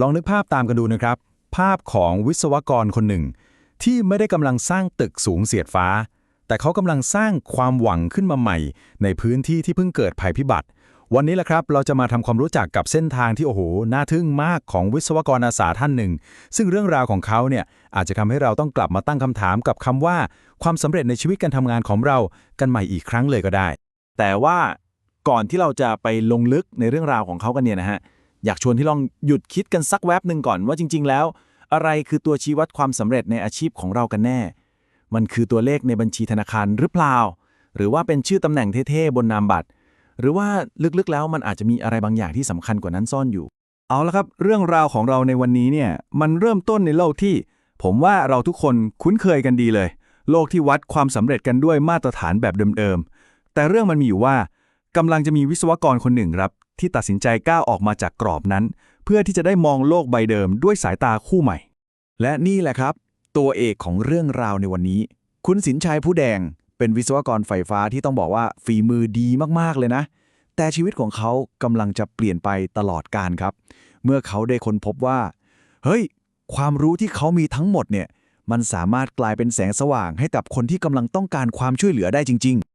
ลองนึกภาพตามกันดูนะครับ ภาพของวิศวกรคนหนึ่ง ที่ไม่ได้กำลังสร้างตึกสูงเสียดฟ้า แต่เขากำลังสร้างความหวังขึ้นมาใหม่ ในพื้นที่ที่เพิ่งเกิดภัยพิบัติ วันนี้แหละครับ เราจะมาทำความรู้จักกับเส้นทางที่โอ้โหน่าทึ่งมากของวิศวกรอาสาท่านหนึ่ง ซึ่งเรื่องราวของเขาเนี่ยอาจจะทำให้เราต้องกลับมาตั้งคำถามกับคำว่า ความสำเร็จในชีวิตการทำงานของเรากันใหม่อีกครั้งเลยก็ได้ แต่ว่าก่อนที่เราจะไปลงลึกในเรื่องราวของเขากันเนี่ยนะฮะ อยากชวนที่ลองหยุดคิดกันสักแวบหนึ่งก่อนว่าจริง ๆ แล้ว อะไรคือตัวชี้วัดความสำเร็จในอาชีพของเรากันแน่ มันคือตัวเลขในบัญชีธนาคารหรือเปล่า หรือว่าเป็นชื่อตำแหน่งเท่ๆบนนามบัตร หรือว่าลึกๆแล้วมันอาจจะมีอะไรบางอย่างที่สำคัญกว่านั้นซ่อนอยู่ เอาละครับ เรื่องราวของเราในวันนี้เนี่ยมันเริ่มต้นในโลกที่ ผมว่าเราทุกคนคุ้นเคยกันดีเลย โลกที่วัดความสำเร็จกันด้วยมาตรฐานแบบเดิมๆแต่เรื่องมันมีอยู่ว่ากำลังจะมีวิศวกรคนหนึ่งครับ ที่ตัดสินใจก้าวออกมาจากกรอบนั้น เพื่อที่จะได้มองโลกใบเดิมด้วยสายตาคู่ใหม่ และนี่แหละครับ ตัวเอกของเรื่องราวในวันนี้ คุณสินชัยผู้แดง เป็นวิศวกรไฟฟ้าที่ต้องบอกว่าฝีมือดีมากๆเลยนะ แต่ชีวิตของเขากำลังจะเปลี่ยนไปตลอดการครับ เมื่อเขาได้ค้นพบว่า เฮ้ย ความรู้ที่เขามีทั้งหมดเนี่ยมันสามารถกลายเป็นแสงสว่างให้กับคนที่กำลังต้องการความช่วยเหลือได้จริงอะ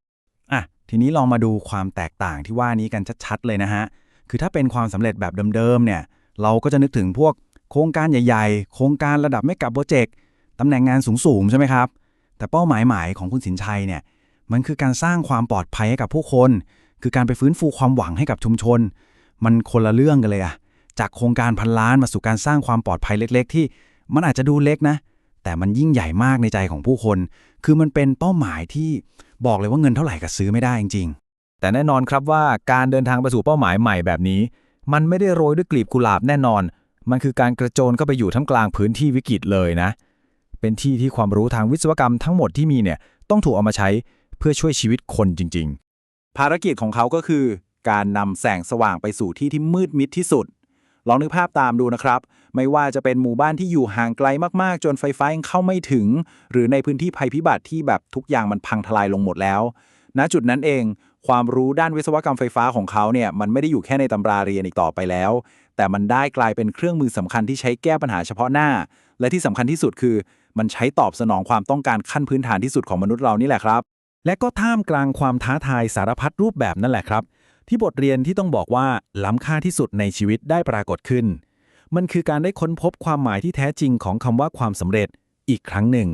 ทีนี้ลองมาดูความแตกต่างที่ว่านี้กันชัดๆเลยนะฮะ คือถ้าเป็นความสำเร็จแบบเดิมๆเนี่ย เราก็จะนึกถึงพวกโครงการใหญ่ๆ โครงการระดับไม่กับโปรเจกต์ตำแหน่งงานสูงๆ ใช่ไหมครับ แต่เป้าหมายใหมายของคุณสินชัยเนี่ย มันคือการสร้างความปลอดภัยให้กับผู้คน คือการไปฟื้นฟูความหวังให้กับชุมชน มันคนละเรื่องกันเลยอะจากโครงการพันล้านมาสู่การสร้างความปลอดภัยเล็ก ๆ ที่มันอาจจะดูเล็กนะ แต่มันยิ่งใหญ่มากในใจของผู้คน คือมันเป็นเป้าหมายที่ บอกเลยว่าเงินเท่าไหร่ก็ซื้อไม่ได้จริงๆ แต่แน่นอนครับว่าการเดินทางไปสู่เป้าหมายใหม่แบบนี้ มันไม่ได้โรยด้วยกลีบกุหลาบแน่นอน มันคือการกระโจนเข้าไปอยู่ท่ามกลางพื้นที่วิกฤตเลยนะ เป็นที่ที่ความรู้ทางวิศวกรรมทั้งหมดที่มีเนี่ยต้องถูกเอามาใช้เพื่อช่วยชีวิตคนจริง ๆ ภารกิจของเขาก็คือ การนำแสงสว่างไปสู่ที่ที่มืดมิดที่สุด ลองนึกภาพตามดูนะครับ ไม่ว่าจะเป็นหมู่บ้านที่อยู่ห่างไกลมากๆ จนไฟฟ้ายังเข้าไม่ถึง หรือในพื้นที่ภัยพิบัติที่แบบทุกอย่างมันพังทลายลงหมดแล้ว ณจุดนั้นเอง ความรู้ด้านวิศวกรรมไฟฟ้าของเขาเนี่ยมันไม่ได้อยู่แค่ในตำราเรียนอีกต่อไปแล้ว แต่มันได้กลายเป็นเครื่องมือสำคัญที่ใช้แก้ปัญหาเฉพาะหน้า และที่สำคัญที่สุดคือ มันใช้ตอบสนองความต้องการขั้นพื้นฐานที่สุดของมนุษย์เรานี่แหละครับและก็ท่ามกลางความท้าทายสารพัดรูปแบบนั่นแหละครับ ที่บทเรียนที่ต้องบอกว่าล้ำค่าที่สุดในชีวิตได้ปรากฏขึ้น มันคือการได้ค้นพบความหมายที่แท้จริงของคำว่าความสำเร็จอีกครั้งหนึ่ง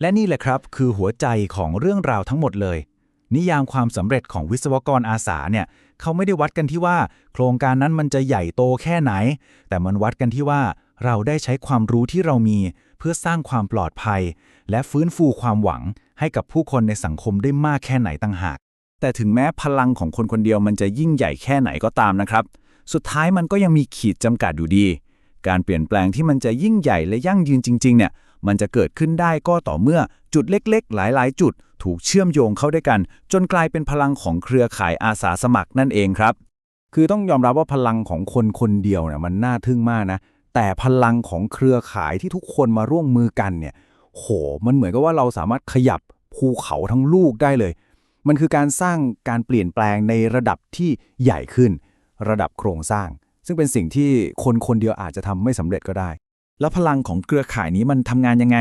และนี่แหละครับคือหัวใจของเรื่องราวทั้งหมดเลย นิยามความสำเร็จของวิศวกรอาสาเนี่ยเขาไม่ได้วัดกันที่ว่า โครงการนั้นมันจะใหญ่โตแค่ไหน แต่มันวัดกันที่ว่าเราได้ใช้ความรู้ที่เรามี เพื่อสร้างความปลอดภัย และฟื้นฟูความหวังให้กับผู้คนในสังคมได้มากแค่ไหนต่างหาก แต่ถึงแม้พลังของคนคนเดียวมันจะยิ่งใหญ่แค่ไหนก็ตามนะครับ สุดท้ายมันก็ยังมีขีดจำกัดอยู่ดี การเปลี่ยนแปลงที่มันจะยิ่งใหญ่และยั่งยืนจริง ๆ เนี่ย มันจะเกิดขึ้นได้ก็ต่อเมื่อจุดเล็กๆ หลายๆ จุด ถูกเชื่อมโยงเข้าด้วยกัน จนกลายเป็นพลังของเครือข่ายอาสาสมัครนั่นเองครับ คือต้องยอมรับว่าพลังของคนคนเดียวเนี่ยมันน่าทึ่งมากนะ แต่พลังของเครือข่ายที่ทุกคนมาร่วมมือกันเนี่ย โห มันเหมือนกับว่าเราสามารถขยับภูเขาทั้งลูกได้เลย มันคือการสร้างการเปลี่ยนแปลงในระดับที่ใหญ่ขึ้น ระดับโครงสร้าง ซึ่งเป็นสิ่งที่คนคนเดียวอาจจะทำไม่สำเร็จก็ได้ แล้วพลังของเครือข่ายนี้มันทำงานยังไง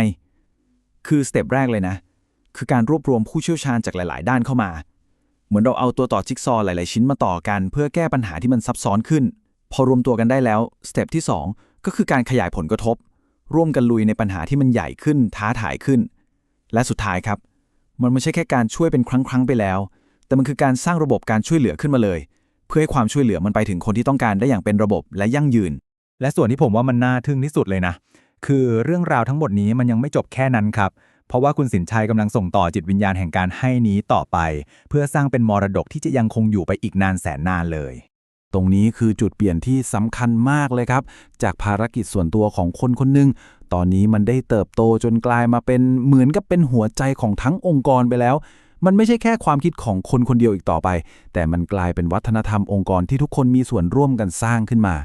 คือสเต็ปแรกเลยนะ คือการรวบรวมผู้เชี่ยวชาญจากหลาย ๆ ด้านเข้ามา เหมือนเราเอาตัวต่อจิ๊กซอว์หลาย ๆ ชิ้นมาต่อกัน เพื่อแก้ปัญหาที่มันซับซ้อนขึ้น พอรวมตัวกันได้แล้วสเต็ปที่ 2 ก็คือการขยายผลกระทบ ร่วมกันลุยในปัญหาที่มันใหญ่ขึ้น ท้าทายขึ้น และสุดท้ายครับ มันไม่ใช่แค่การช่วยเป็นครั้งๆไปแล้ว แต่มันคือการสร้างระบบการช่วยเหลือขึ้นมาเลย เพื่อให้ความช่วยเหลือมันไปถึงคนที่ต้องการได้อย่างเป็นระบบและยั่งยืน และส่วนที่ผมว่ามันน่าทึ่งที่สุดเลยนะ คือเรื่องราวทั้งหมดนี้มันยังไม่จบแค่นั้นครับเพราะว่าคุณสินชัยกำลังส่งต่อจิตวิญญาณแห่งการให้นี้ต่อไป เพื่อสร้างเป็นมรดกที่จะยังคงอยู่ไปอีกนานแสนนานเลย ตรงนี้คือจุดเปลี่ยนที่สำคัญมากเลยครับ จากภารกิจส่วนตัวของคนคนหนึ่งตอนนี้มันได้เติบโตจนกลายมาเป็นเหมือนกับเป็นหัวใจของทั้งองค์กรไปแล้ว มันไม่ใช่แค่ความคิดของคนคนเดียวอีกต่อไป แต่มันกลายเป็นวัฒนธรรมองค์กรที่ทุกคนมีส่วนร่วมกันสร้างขึ้นมา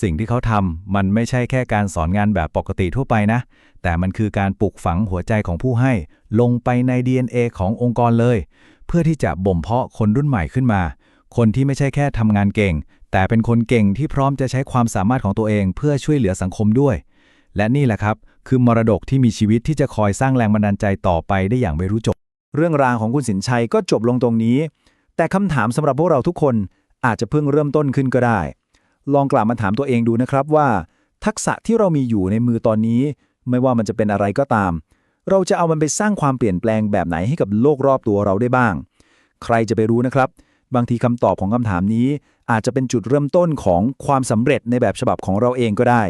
สิ่งที่เขาทำมันไม่ใช่แค่การสอนงานแบบปกติทั่วไปนะ แต่มันคือการปลูกฝังหัวใจของผู้ให้ ลงไปใน DNA ขององค์กรเลย เพื่อที่จะบ่มเพาะคนรุ่นใหม่ขึ้นมา คนที่ไม่ใช่แค่ทำงานเก่ง แต่เป็นคนเก่งที่พร้อมจะใช้ความสามารถของตัวเอง เพื่อช่วยเหลือสังคมด้วย และนี่แหละครับ คือมรดกที่มีชีวิตที่จะคอยสร้างแรงบันดาลใจต่อไปได้อย่างไม่รู้จบ เรื่องราวของคุณสินชัยก็จบลงตรงนี้ แต่คำถามสำหรับพวกเราทุกคนอาจจะเพิ่งเริ่มต้นขึ้นก็ได้ ลองกลับมาถามตัวเองดูนะครับว่า ทักษะที่เรามีอยู่ในมือตอนนี้ ไม่ว่ามันจะเป็นอะไรก็ตาม เราจะเอามันไปสร้างความเปลี่ยนแปลงแบบไหนให้กับโลกรอบตัวเราได้บ้าง ใครจะไปรู้นะครับ บางทีคำตอบของคำถามนี้ อาจจะเป็นจุดเริ่มต้นของความสำเร็จในแบบฉบับของเราเองก็ได้